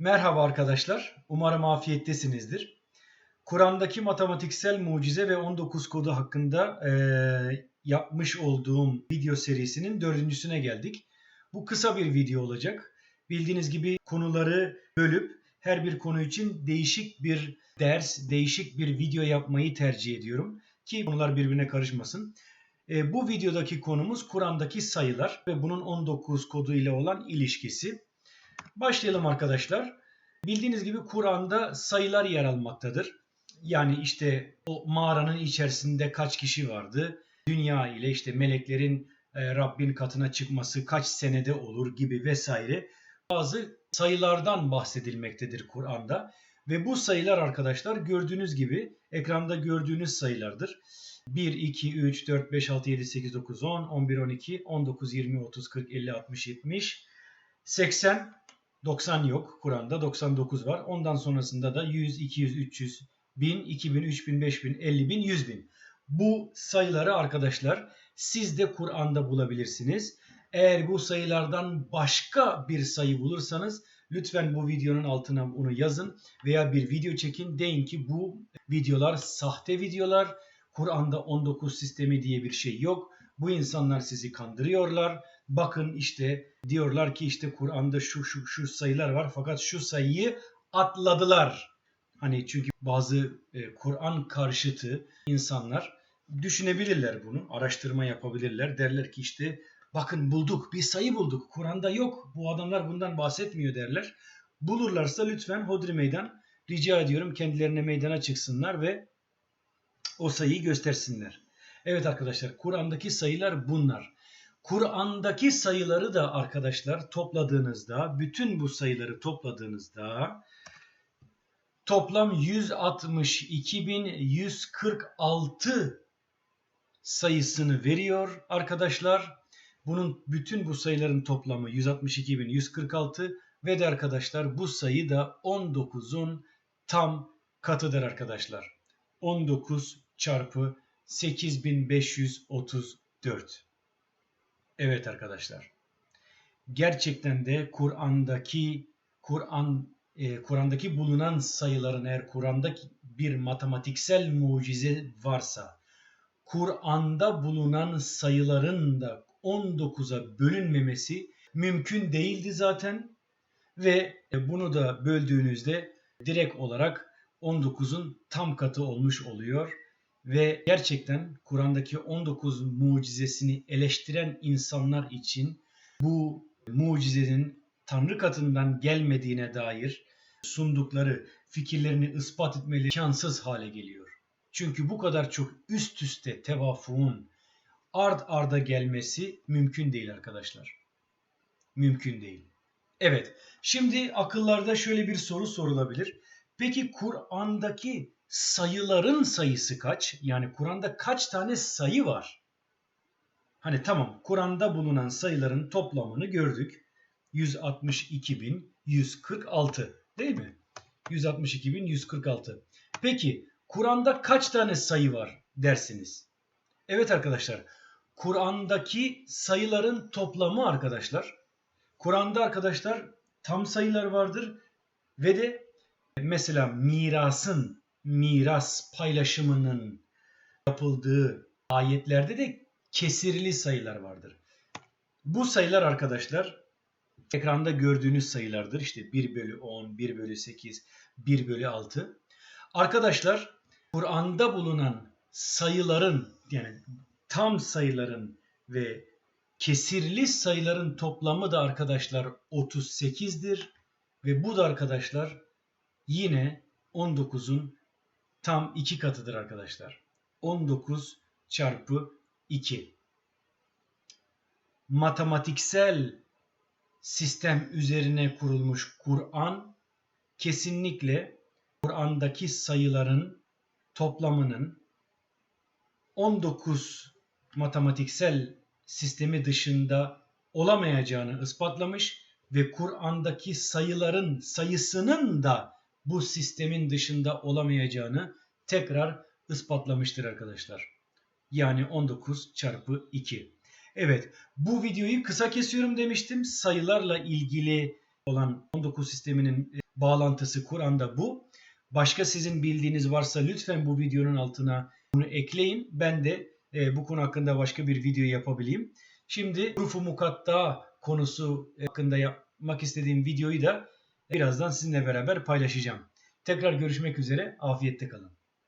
Merhaba arkadaşlar. Umarım afiyettesinizdir. Kur'an'daki matematiksel mucize ve 19 kodu hakkında eee, yapmış olduğum video serisinin dördüncüsüne geldik. Bu kısa bir video olacak. Bildiğiniz gibi konuları bölüp her bir konu için değişik bir ders, değişik bir video yapmayı tercih ediyorum ki konular birbirine karışmasın. E, bu videodaki konumuz Kur'an'daki sayılar ve bunun 19 kodu ile olan ilişkisi. Başlayalım arkadaşlar. Bildiğiniz gibi Kur'an'da sayılar yer almaktadır. Yani işte o mağaranın içerisinde kaç kişi vardı? Dünya ile işte meleklerin e, Rabbin katına çıkması kaç senede olur gibi vesaire bazı sayılardan bahsedilmektedir Kur'an'da. Ve bu sayılar arkadaşlar gördüğünüz gibi ekranda gördüğünüz sayılardır. 1, 2, 3, 4, 5, 6, 7, 8, 9, 10, 11, 12, 19, 20, 30, 40, 50, 60, 70, 80, 90 yok. Kur'an'da 99 var. Ondan sonrasında da 100, 200, 300, 1000, 2000, 3000, 5000, 50000, 100000. Bu sayıları arkadaşlar siz de Kur'an'da bulabilirsiniz. Eğer bu sayılardan başka bir sayı bulursanız lütfen bu videonun altına bunu yazın veya bir video çekin. Deyin ki bu videolar sahte videolar. Kur'an'da 19 sistemi diye bir şey yok. Bu insanlar sizi kandırıyorlar. Bakın işte diyorlar ki işte Kur'an'da şu şu şu sayılar var fakat şu sayıyı atladılar. Hani çünkü bazı e, Kur'an karşıtı insanlar düşünebilirler bunu, araştırma yapabilirler. Derler ki işte bakın bulduk, bir sayı bulduk. Kur'an'da yok. Bu adamlar bundan bahsetmiyor derler. Bulurlarsa lütfen Hodri Meydan rica ediyorum kendilerine meydana çıksınlar ve o sayıyı göstersinler. Evet arkadaşlar Kur'an'daki sayılar bunlar. Kur'an'daki sayıları da arkadaşlar topladığınızda, bütün bu sayıları topladığınızda toplam 162.146 sayısını veriyor arkadaşlar. Bunun bütün bu sayıların toplamı 162.146 ve de arkadaşlar bu sayı da 19'un tam katıdır arkadaşlar. 19 çarpı 8534. Evet arkadaşlar. Gerçekten de Kur'an'daki Kur'an e, Kur'an'daki bulunan sayıların eğer Kur'an'da bir matematiksel mucize varsa Kur'an'da bulunan sayıların da 19'a bölünmemesi mümkün değildi zaten ve bunu da böldüğünüzde direkt olarak 19'un tam katı olmuş oluyor ve gerçekten Kur'an'daki 19 mucizesini eleştiren insanlar için bu mucizenin Tanrı katından gelmediğine dair sundukları fikirlerini ispat etmeleri imkansız hale geliyor. Çünkü bu kadar çok üst üste tevafuun ard arda gelmesi mümkün değil arkadaşlar. Mümkün değil. Evet, şimdi akıllarda şöyle bir soru sorulabilir. Peki Kur'an'daki sayıların sayısı kaç? Yani Kur'an'da kaç tane sayı var? Hani tamam Kur'an'da bulunan sayıların toplamını gördük. 162.146 değil mi? 162.146. Peki Kur'an'da kaç tane sayı var dersiniz? Evet arkadaşlar. Kur'an'daki sayıların toplamı arkadaşlar. Kur'an'da arkadaşlar tam sayılar vardır ve de mesela mirasın, miras paylaşımının yapıldığı ayetlerde de kesirli sayılar vardır. Bu sayılar arkadaşlar ekranda gördüğünüz sayılardır. İşte 1 bölü 10, 1 bölü 8, 1 bölü 6. Arkadaşlar Kur'an'da bulunan sayıların yani tam sayıların ve kesirli sayıların toplamı da arkadaşlar 38'dir. Ve bu da arkadaşlar yine 19'un tam 2 katıdır arkadaşlar. 19 çarpı 2. Matematiksel sistem üzerine kurulmuş Kur'an kesinlikle Kur'an'daki sayıların toplamının 19 matematiksel sistemi dışında olamayacağını ispatlamış ve Kur'an'daki sayıların sayısının da bu sistemin dışında olamayacağını tekrar ispatlamıştır arkadaşlar. Yani 19 çarpı 2. Evet bu videoyu kısa kesiyorum demiştim. Sayılarla ilgili olan 19 sisteminin bağlantısı Kur'an'da bu. Başka sizin bildiğiniz varsa lütfen bu videonun altına bunu ekleyin. Ben de e, bu konu hakkında başka bir video yapabileyim. Şimdi hurufu mukatta konusu hakkında yapmak istediğim videoyu da birazdan sizinle beraber paylaşacağım. Tekrar görüşmek üzere. Afiyette kalın.